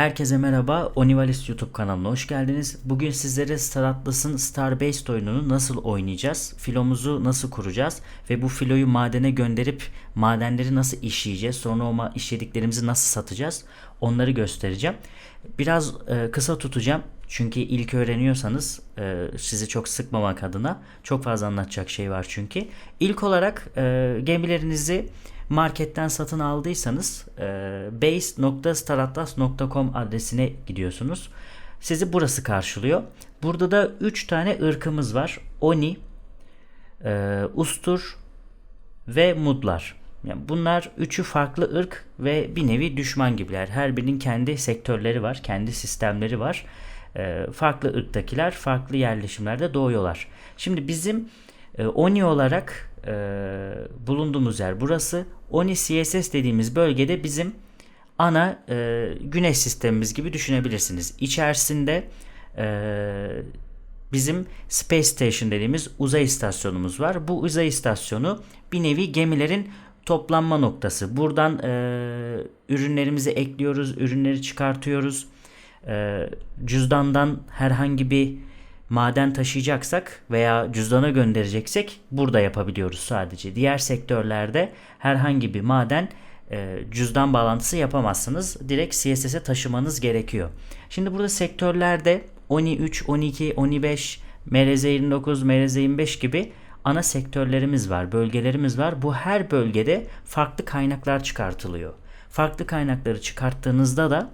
Herkese merhaba, Onivalis YouTube kanalına hoş geldiniz. Bugün sizlere Star Atlas'ın Star Based oyununu nasıl oynayacağız, filomuzu nasıl kuracağız ve bu filoyu madene gönderip madenleri nasıl işleyeceğiz, sonra o işlediklerimizi nasıl satacağız onları göstereceğim. Biraz e, kısa tutacağım çünkü ilk öğreniyorsanız e, sizi çok sıkmamak adına çok fazla anlatacak şey var çünkü. İlk olarak e, gemilerinizi marketten satın aldıysanız e, base.staratlas.com adresine gidiyorsunuz. Sizi burası karşılıyor. Burada da 3 tane ırkımız var. Oni, e, Ustur ve Mudlar. Yani bunlar üçü farklı ırk ve bir nevi düşman gibiler. Her birinin kendi sektörleri var, kendi sistemleri var. E, farklı ırktakiler farklı yerleşimlerde doğuyorlar. Şimdi bizim e, Oni olarak e, bulunduğumuz yer burası. Oni CSS dediğimiz bölgede bizim ana e, güneş sistemimiz gibi düşünebilirsiniz. İçerisinde e, bizim Space Station dediğimiz uzay istasyonumuz var. Bu uzay istasyonu bir nevi gemilerin toplanma noktası. Buradan e, ürünlerimizi ekliyoruz, ürünleri çıkartıyoruz. E, cüzdandan herhangi bir maden taşıyacaksak veya cüzdana göndereceksek burada yapabiliyoruz sadece. Diğer sektörlerde herhangi bir maden e, cüzdan bağlantısı yapamazsınız. Direkt CSS'e taşımanız gerekiyor. Şimdi burada sektörlerde ONI 3, ONI 2, ONI 5, MRZ 29, MRZ 25 gibi ana sektörlerimiz var, bölgelerimiz var. Bu her bölgede farklı kaynaklar çıkartılıyor. Farklı kaynakları çıkarttığınızda da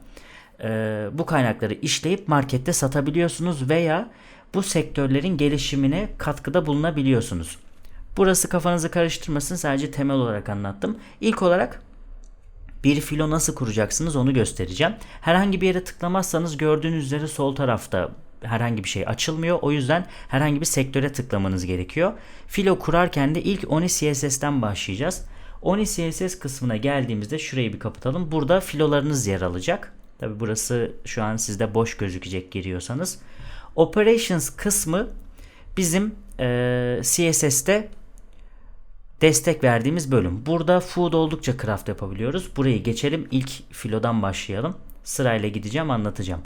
e, bu kaynakları işleyip markette satabiliyorsunuz veya bu sektörlerin gelişimine katkıda bulunabiliyorsunuz. Burası kafanızı karıştırmasın sadece temel olarak anlattım. İlk olarak bir filo nasıl kuracaksınız onu göstereceğim. Herhangi bir yere tıklamazsanız gördüğünüz üzere sol tarafta herhangi bir şey açılmıyor. O yüzden herhangi bir sektöre tıklamanız gerekiyor. Filo kurarken de ilk Oni CSS'ten başlayacağız. Oni CSS kısmına geldiğimizde şurayı bir kapatalım. Burada filolarınız yer alacak. Tabi burası şu an sizde boş gözükecek giriyorsanız. Operations kısmı bizim e, CSS'te destek verdiğimiz bölüm. Burada food oldukça craft yapabiliyoruz. Burayı geçelim. İlk filodan başlayalım. Sırayla gideceğim anlatacağım.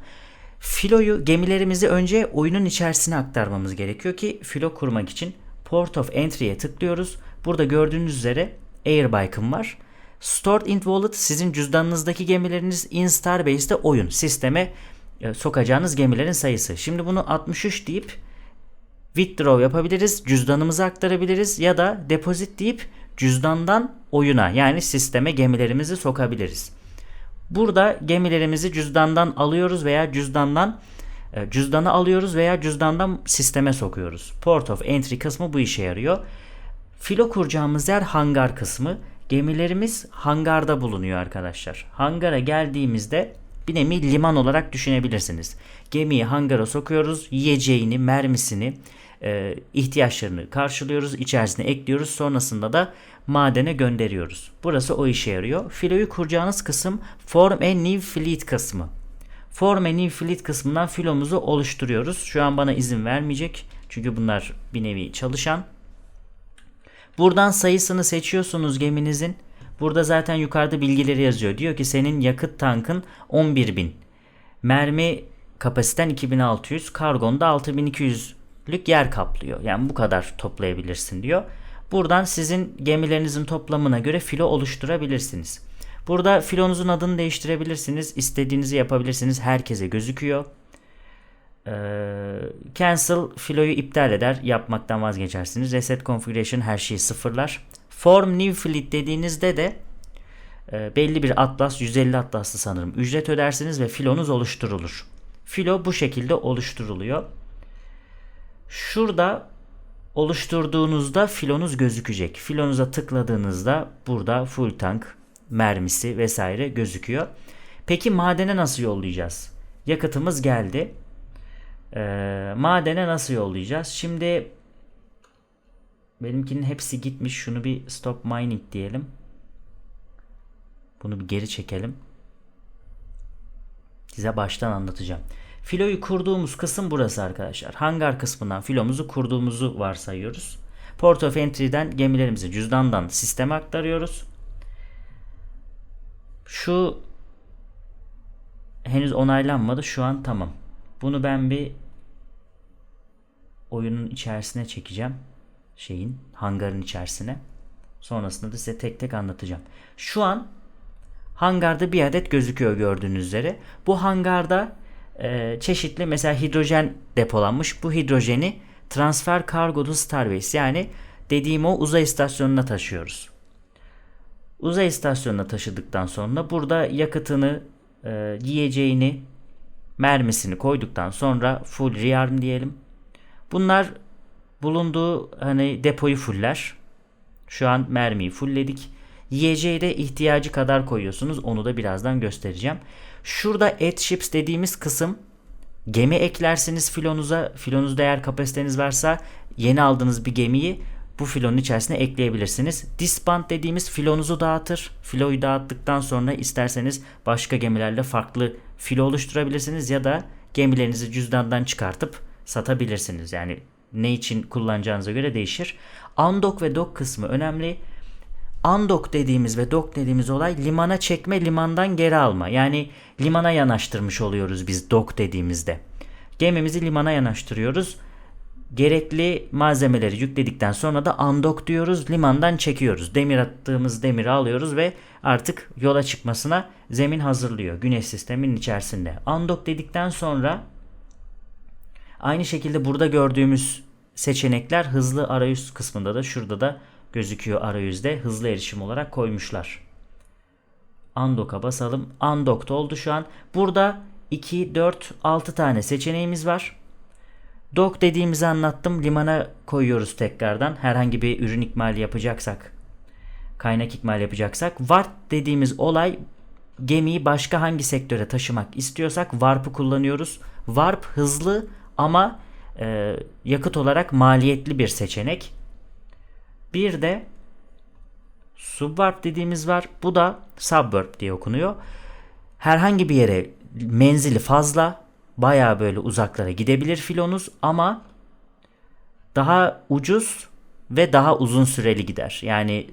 Filoyu gemilerimizi önce oyunun içerisine aktarmamız gerekiyor ki filo kurmak için Port of Entry'ye tıklıyoruz. Burada gördüğünüz üzere Airbike'ım var. Stored in Wallet sizin cüzdanınızdaki gemileriniz in Starbase'de oyun. Sisteme sokacağınız gemilerin sayısı. Şimdi bunu 63 deyip withdraw yapabiliriz. Cüzdanımıza aktarabiliriz ya da deposit deyip cüzdandan oyuna yani sisteme gemilerimizi sokabiliriz. Burada gemilerimizi cüzdandan alıyoruz veya cüzdandan e, cüzdanı alıyoruz veya cüzdandan sisteme sokuyoruz. Port of Entry kısmı bu işe yarıyor. Filo kuracağımız yer hangar kısmı. Gemilerimiz hangarda bulunuyor arkadaşlar. Hangara geldiğimizde bir nevi liman olarak düşünebilirsiniz. Gemiyi hangara sokuyoruz. Yiyeceğini, mermisini, e, ihtiyaçlarını karşılıyoruz. içerisine ekliyoruz. Sonrasında da madene gönderiyoruz. Burası o işe yarıyor. Filoyu kuracağınız kısım Form a New Fleet kısmı. Form a New Fleet kısmından filomuzu oluşturuyoruz. Şu an bana izin vermeyecek. Çünkü bunlar bir nevi çalışan. Buradan sayısını seçiyorsunuz geminizin. Burada zaten yukarıda bilgileri yazıyor. Diyor ki senin yakıt tankın 11.000. Mermi kapasiten 2600. Kargonda 6200'lük yer kaplıyor. Yani bu kadar toplayabilirsin diyor. Buradan sizin gemilerinizin toplamına göre filo oluşturabilirsiniz. Burada filonuzun adını değiştirebilirsiniz. İstediğinizi yapabilirsiniz. Herkese gözüküyor. Ee, cancel filoyu iptal eder. Yapmaktan vazgeçersiniz. Reset configuration her şeyi sıfırlar. Form new fleet dediğinizde de e, belli bir atlas 150 atlaslı sanırım ücret ödersiniz ve filonuz oluşturulur. Filo bu şekilde oluşturuluyor. Şurada oluşturduğunuzda filonuz gözükecek. Filonuza tıkladığınızda burada full tank mermisi vesaire gözüküyor. Peki madene nasıl yollayacağız? Yakıtımız geldi. Ee, madene nasıl yollayacağız? Şimdi benimkinin hepsi gitmiş. Şunu bir stop mining diyelim. Bunu bir geri çekelim. Size baştan anlatacağım. Filoyu kurduğumuz kısım burası arkadaşlar. Hangar kısmından filomuzu kurduğumuzu varsayıyoruz. Port of Entry'den gemilerimizi cüzdandan sisteme aktarıyoruz. Şu henüz onaylanmadı. Şu an tamam. Bunu ben bir oyunun içerisine çekeceğim. Şeyin hangarın içerisine. Sonrasında da size tek tek anlatacağım. Şu an hangarda bir adet gözüküyor gördüğünüz üzere. Bu hangarda e, çeşitli mesela hidrojen depolanmış. Bu hidrojeni transfer cargo to Starbase yani dediğim o uzay istasyonuna taşıyoruz. Uzay istasyonuna taşıdıktan sonra burada yakıtını, e, yiyeceğini, mermisini koyduktan sonra full rearm diyelim. Bunlar bulunduğu hani depoyu fuller. Şu an mermiyi fullledik. Yiyeceği de ihtiyacı kadar koyuyorsunuz. Onu da birazdan göstereceğim. Şurada add ships dediğimiz kısım gemi eklersiniz filonuza. Filonuzda eğer kapasiteniz varsa yeni aldığınız bir gemiyi bu filonun içerisine ekleyebilirsiniz. Disband dediğimiz filonuzu dağıtır. Filoyu dağıttıktan sonra isterseniz başka gemilerle farklı filo oluşturabilirsiniz ya da gemilerinizi cüzdandan çıkartıp satabilirsiniz. Yani ne için kullanacağınıza göre değişir. Undock ve dock kısmı önemli. Undock dediğimiz ve dock dediğimiz olay limana çekme, limandan geri alma. Yani limana yanaştırmış oluyoruz biz dock dediğimizde. Gemimizi limana yanaştırıyoruz. Gerekli malzemeleri yükledikten sonra da undock diyoruz. Limandan çekiyoruz. Demir attığımız demiri alıyoruz ve artık yola çıkmasına zemin hazırlıyor. Güneş sisteminin içerisinde. Undock dedikten sonra aynı şekilde burada gördüğümüz seçenekler hızlı arayüz kısmında da şurada da gözüküyor arayüzde hızlı erişim olarak koymuşlar. Undock'a basalım. Undocked oldu şu an. Burada 2, 4, 6 tane seçeneğimiz var. Dock dediğimizi anlattım. Limana koyuyoruz tekrardan. Herhangi bir ürün ikmali yapacaksak, kaynak ikmali yapacaksak. Warp dediğimiz olay gemiyi başka hangi sektöre taşımak istiyorsak Warp'ı kullanıyoruz. Warp hızlı ama e, yakıt olarak maliyetli bir seçenek. Bir de Subwarp dediğimiz var. Bu da Subwarp diye okunuyor. Herhangi bir yere menzili fazla, baya böyle uzaklara gidebilir filonuz ama daha ucuz ve daha uzun süreli gider. Yani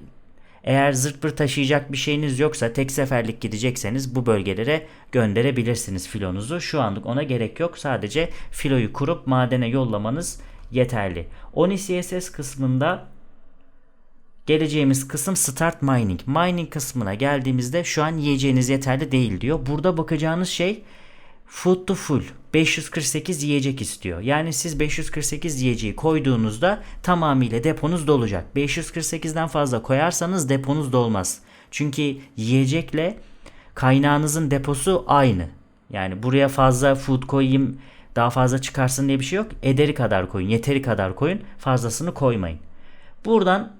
eğer zırt pırt taşıyacak bir şeyiniz yoksa tek seferlik gidecekseniz bu bölgelere gönderebilirsiniz filonuzu. Şu anlık ona gerek yok. Sadece filoyu kurup madene yollamanız yeterli. Oni CSS kısmında Geleceğimiz kısım Start Mining. Mining kısmına geldiğimizde şu an yiyeceğiniz yeterli değil diyor. Burada bakacağınız şey Food to full 548 yiyecek istiyor. Yani siz 548 yiyeceği koyduğunuzda tamamıyla deponuz dolacak. 548'den fazla koyarsanız deponuz dolmaz. Çünkü yiyecekle kaynağınızın deposu aynı. Yani buraya fazla food koyayım daha fazla çıkarsın diye bir şey yok. Ederi kadar koyun, yeteri kadar koyun, fazlasını koymayın. Buradan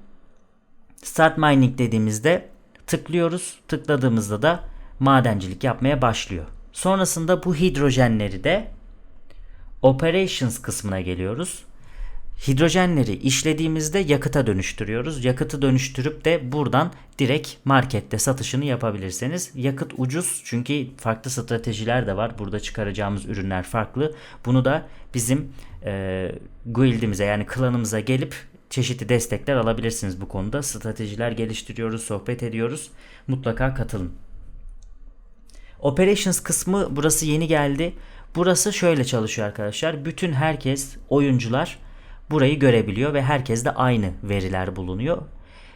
Start Mining dediğimizde tıklıyoruz. Tıkladığımızda da madencilik yapmaya başlıyor. Sonrasında bu hidrojenleri de Operations kısmına geliyoruz. Hidrojenleri işlediğimizde yakıta dönüştürüyoruz. Yakıtı dönüştürüp de buradan direkt markette satışını yapabilirsiniz. Yakıt ucuz çünkü farklı stratejiler de var. Burada çıkaracağımız ürünler farklı. Bunu da bizim e, guildimize yani klanımıza gelip çeşitli destekler alabilirsiniz bu konuda. Stratejiler geliştiriyoruz, sohbet ediyoruz. Mutlaka katılın. Operations kısmı burası yeni geldi. Burası şöyle çalışıyor arkadaşlar. Bütün herkes, oyuncular burayı görebiliyor ve herkes de aynı veriler bulunuyor.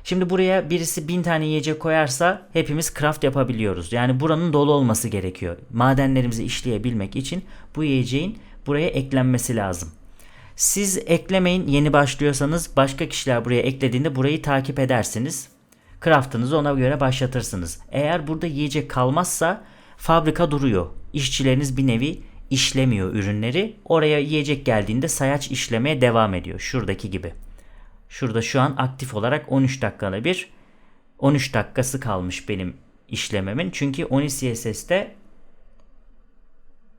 Şimdi buraya birisi bin tane yiyecek koyarsa hepimiz craft yapabiliyoruz. Yani buranın dolu olması gerekiyor. Madenlerimizi işleyebilmek için bu yiyeceğin buraya eklenmesi lazım. Siz eklemeyin yeni başlıyorsanız başka kişiler buraya eklediğinde burayı takip edersiniz. Craft'ınızı ona göre başlatırsınız. Eğer burada yiyecek kalmazsa fabrika duruyor. İşçileriniz bir nevi işlemiyor ürünleri. Oraya yiyecek geldiğinde sayaç işlemeye devam ediyor. Şuradaki gibi. Şurada şu an aktif olarak 13 dakikada bir 13 dakikası kalmış benim işlememin. Çünkü Oni CSS'te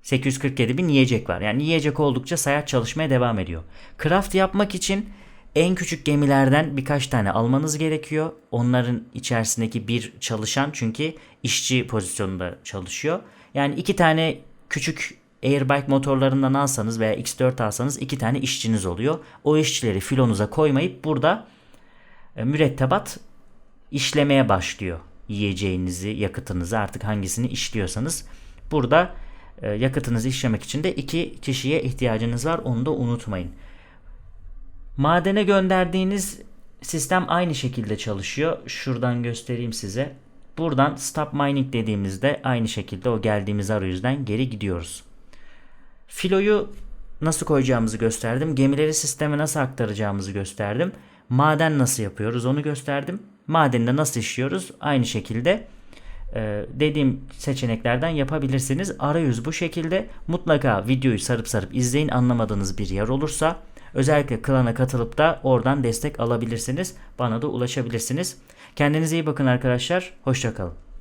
847 bin yiyecek var. Yani yiyecek oldukça sayaç çalışmaya devam ediyor. Craft yapmak için en küçük gemilerden birkaç tane almanız gerekiyor. Onların içerisindeki bir çalışan çünkü işçi pozisyonunda çalışıyor. Yani iki tane küçük airbike motorlarından alsanız veya X4 alsanız iki tane işçiniz oluyor. O işçileri filonuza koymayıp burada e, mürettebat işlemeye başlıyor. Yiyeceğinizi, yakıtınızı artık hangisini işliyorsanız. Burada E, yakıtınızı işlemek için de iki kişiye ihtiyacınız var. Onu da unutmayın. Madene gönderdiğiniz sistem aynı şekilde çalışıyor. Şuradan göstereyim size. Buradan stop mining dediğimizde aynı şekilde o geldiğimiz arayüzden geri gidiyoruz. Filoyu nasıl koyacağımızı gösterdim. Gemileri sisteme nasıl aktaracağımızı gösterdim. Maden nasıl yapıyoruz onu gösterdim. Madende nasıl işliyoruz aynı şekilde e, dediğim seçeneklerden yapabilirsiniz. Arayüz bu şekilde. Mutlaka videoyu sarıp sarıp izleyin. Anlamadığınız bir yer olursa özellikle klana katılıp da oradan destek alabilirsiniz. Bana da ulaşabilirsiniz. Kendinize iyi bakın arkadaşlar. Hoşçakalın.